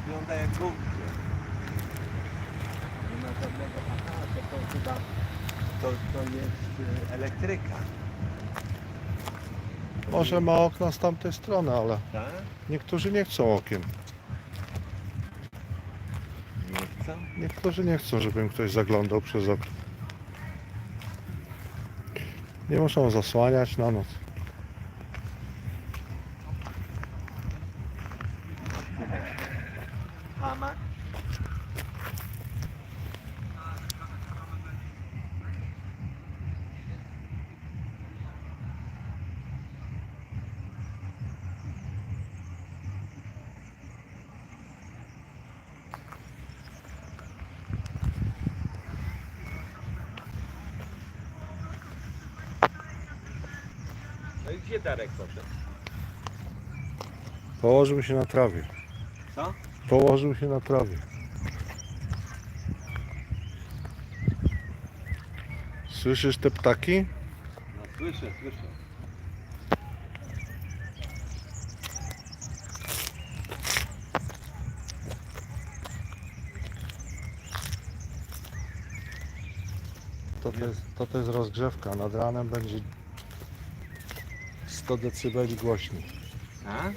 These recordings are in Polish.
wygląda jak bunkier. Nie ma żadnego... Aha, to, to chyba... To, to jest y, elektryka, Może ma okna z tamtej strony, ale tak? niektórzy nie chcą okien. Nie chcą? Niektórzy nie chcą, żeby im ktoś zaglądał przez okno. Nie muszą zasłaniać na noc. Hamak? No i gdzie Darek poszedł? Położył się na trawie. Co? Położył się na trawie. Słyszysz te ptaki? No słyszę, słyszę. To, to, jest, to, to jest rozgrzewka. Nad ranem będzie 100 decybeli głośniej. A?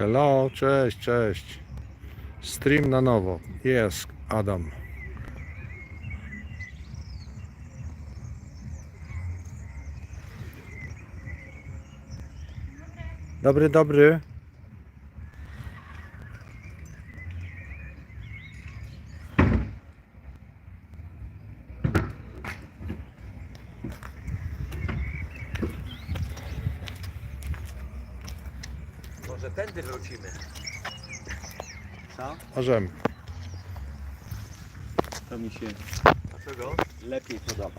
Hello, cześć, cześć. Stream na nowo. Jest, Adam. Dobry, dobry. Może tędy wrócimy. Co? Możemy. To mi się Dlaczego? lepiej podoba.